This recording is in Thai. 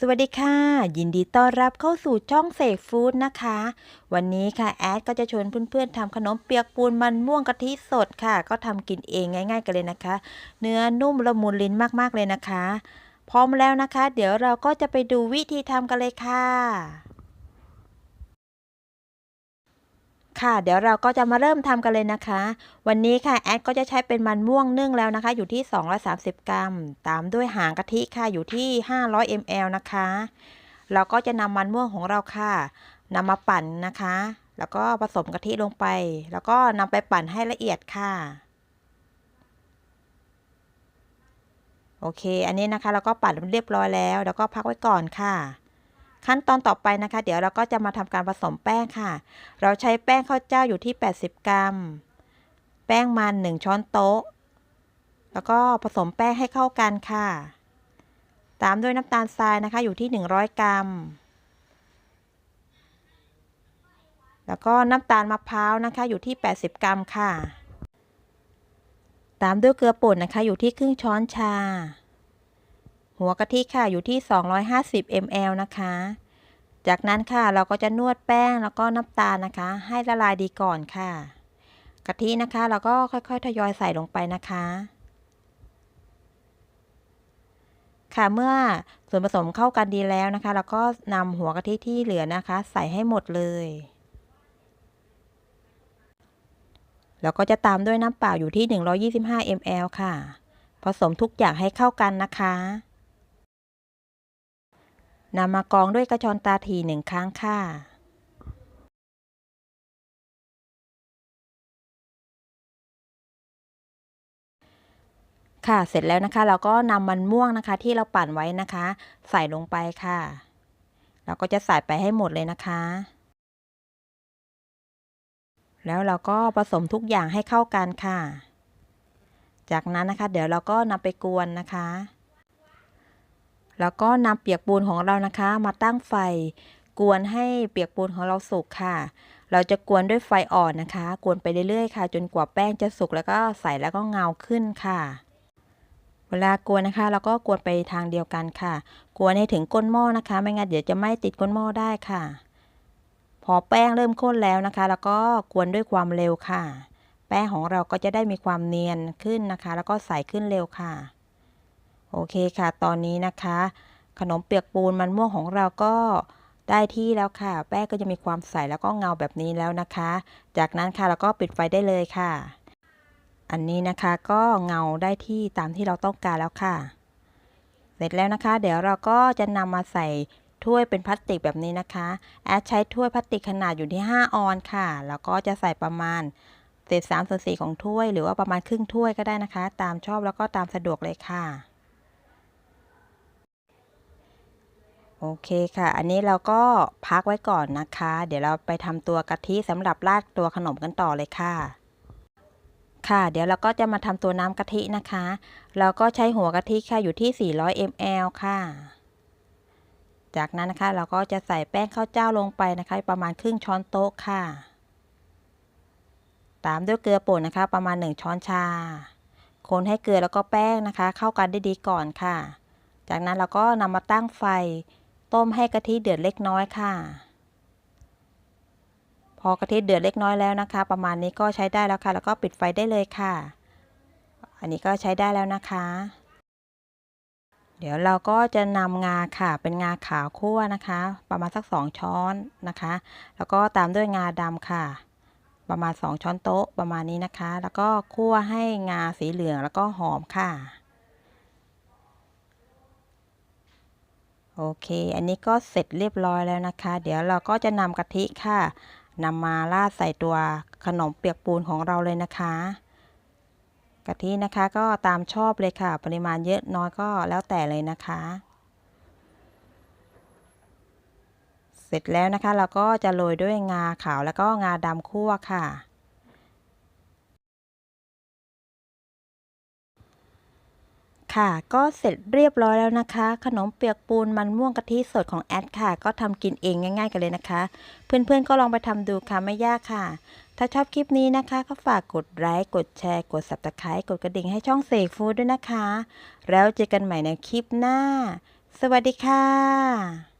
สวัสดีค่ะ ยินดีต้อนรับเข้าสู่ช่องเสกฟู้ดนะคะ วันนี้ค่ะแอดก็จะชวนเพื่อนๆทำขนมเปียกปูนมันม่วงกะทิสดค่ะ ก็ทำกินเองง่าย ๆ กันเลยนะคะ เนื้อนุ่มละมุนลิ้นมากๆเลยนะคะ พร้อมแล้วนะคะ เดี๋ยวเราก็จะไปดูวิธีทำกันเลยค่ะ ค่ะ เดี๋ยวเราก็จะมาเริ่มทำกันเลยนะคะ วันนี้ค่ะแอดก็จะใช้เป็นมันม่วงนึ่งแล้วนะคะ อยู่ที่ 230 กรัม ตามด้วยหางกะทิค่ะอยู่ที่ 500 ml นะคะ เราก็จะนำมันม่วงของเราค่ะนำมาปั่นนะคะ แล้วก็ผสมกะทิลงไป แล้วก็นำไปปั่นให้ละเอียดค่ะโอเค อันนี้นะคะเราก็ปั่นเรียบร้อยแล้ว แล้วก็พักไว้ก่อนค่ะ ขั้นตอนต่อไปนะคะ เดี๋ยวเราก็จะมาทำการผสมแป้งค่ะ เราใช้แป้งข้าวเจ้าอยู่ที่ 80 กรัม แป้งมัน 1 ช้อนโต๊ะ แล้วก็ผสมแป้งให้เข้ากันค่ะ ตามด้วยน้ำตาลทรายนะคะ อยู่ที่ 100 กรัม แล้วก็น้ำตาลมะพร้าวนะคะ อยู่ที่ 80 กรัมค่ะ ตามด้วยเกลือป่นนะคะ อยู่ที่ครึ่งช้อนชา หัวกะทิค่ะอยู่ที่ 250 ml นะคะ จากนั้นค่ะเราก็จะนวดแป้งแล้วก็น้ำตาลนะคะ ให้ละลายดีก่อนค่ะ กะทินะคะเราก็ค่อยๆ ทยอยใส่ลงไปนะคะ ค่ะเมื่อส่วนผสมเข้ากันดีแล้วนะคะ เราก็นำหัวกะทิที่เหลือนะคะ ใส่ให้หมดเลยแล้วก็จะตามด้วยน้ำเปล่าอยู่ที่ 125 ml ค่ะ ผสมทุกอย่างให้เข้ากันนะคะ นำมากรองด้วยกระชอนตาทีหนึ่งครั้งค่ะค่ะ เสร็จแล้วนะคะ เราก็นำมันม่วงนะคะ ที่เราปั่นไว้นะคะ ใส่ลงไปค่ะ เราก็จะใส่ไปให้หมดเลยนะคะ แล้วเราก็ผสมทุกอย่างให้เข้ากันค่ะ จากนั้นนะคะ เดี๋ยวเราก็นำไปกวนนะคะ แล้วก็นำเปียกปูนของเรานะคะ มาตั้งไฟ กวนให้เปียกปูนของเราสุกค่ะ เราจะกวนด้วยไฟอ่อนนะคะ กวนไปเรื่อยๆค่ะ จนกว่าแป้งจะสุกแล้วก็ใส่แล้วก็เงาขึ้นค่ะ เวลากวนนะคะ เราก็กวนไปทางเดียวกันค่ะ กวนให้ถึงก้นหม้อนะคะ ไม่งั้นเดี๋ยวจะไม่ติดก้นหม้อได้ค่ะ พอแป้งเริ่มข้นแล้วนะคะ แล้วก็กวนด้วยความเร็วค่ะ แป้งของเราก็จะได้มีความเนียนขึ้นนะคะ แล้วก็ใสขึ้นเร็วค่ะ โอเคค่ะ ตอนนี้นะคะ ขนมเปียกปูนมันม่วงของเราก็ได้ที่แล้วค่ะ แป้งก็จะมีความใสแล้วก็เงาแบบนี้แล้วนะคะ จากนั้นค่ะเราก็ปิดไฟได้เลยค่ะ อันนี้นะคะก็เงาได้ที่ตามที่เราต้องการแล้วค่ะ เสร็จแล้วนะคะ เดี๋ยวเราก็จะนำมาใส่ถ้วยเป็นพลาสติกแบบนี้นะคะ แอดใช้ถ้วยพลาสติกขนาดอยู่ที่ 5 ออนค่ะ แล้วก็จะใส่ประมาณเศษสามส่วนสี่ของถ้วย หรือว่าประมาณครึ่งถ้วยก็ได้นะคะ ตามชอบแล้วก็ตามสะดวกเลยค่ะ โอเคค่ะ อันนี้เราก็พักไว้ก่อนนะคะ เดี๋ยวเราไปทำตัวกะทิสำหรับราดตัวขนมกันต่อเลยค่ะ ค่ะ เดี๋ยวเราก็จะมาทำตัวน้ำกะทินะคะ เราก็ใช้หัวกะทิค่ะอยู่ที่ 400 ml ค่ะ จากนั้นนะคะ เราก็จะใส่แป้งข้าวเจ้าลงไปนะคะ ประมาณครึ่งช้อนโต๊ะค่ะ ตามด้วยเกลือป่นนะคะ ประมาณ 1 ช้อนชา คนให้เกลือแล้วก็แป้งนะคะ เข้ากันได้ดีก่อนค่ะ จากนั้นเราก็นำมาตั้งไฟ ต้มให้กะทิเดือดเล็กน้อยค่ะ พอกะทิเดือดเล็กน้อยแล้วนะคะ ประมาณนี้ก็ใช้ได้แล้วค่ะ แล้วก็ปิดไฟได้เลยค่ะ อันนี้ก็ใช้ได้แล้วนะคะ เดี๋ยวเราก็จะนำงาค่ะ เป็นงาขาวคั่วนะคะ ประมาณสักสองช้อนนะคะ แล้วก็ตามด้วยงาดำค่ะ ประมาณ 2 ช้อนโต๊ะประมาณนี้นะคะ แล้วก็คั่วให้งาสีเหลืองแล้วก็หอมค่ะ โอเค อันนี้ก็เสร็จเรียบร้อยแล้วนะคะ เดี๋ยวเราก็จะนำกะทิค่ะนำมาราดใส่ตัวขนมเปียกปูนของเราเลยนะคะ กะทินะคะก็ตามชอบเลยค่ะ ปริมาณเยอะน้อยก็แล้วแต่เลยนะคะ เสร็จแล้วนะคะเราก็จะโรยด้วยงาขาวแล้วก็งาดำคั่วค่ะ ค่ะ ก็เสร็จเรียบร้อยแล้วนะคะ ขนมเปียกปูนมันม่วงกะทิสดของแอดค่ะ ก็ทำกินเองง่ายๆกันเลยนะคะ เพื่อนๆก็ลองไปทำดูค่ะไม่ยากค่ะ ถ้าชอบคลิปนี้นะคะ ก็ฝากกดไลค์กดแชร์ กด subscribe กดกระดิ่งให้ช่องเสกฟู้ดด้วยนะคะ แล้วเจอกันใหม่ในคลิปหน้า สวัสดีค่ะ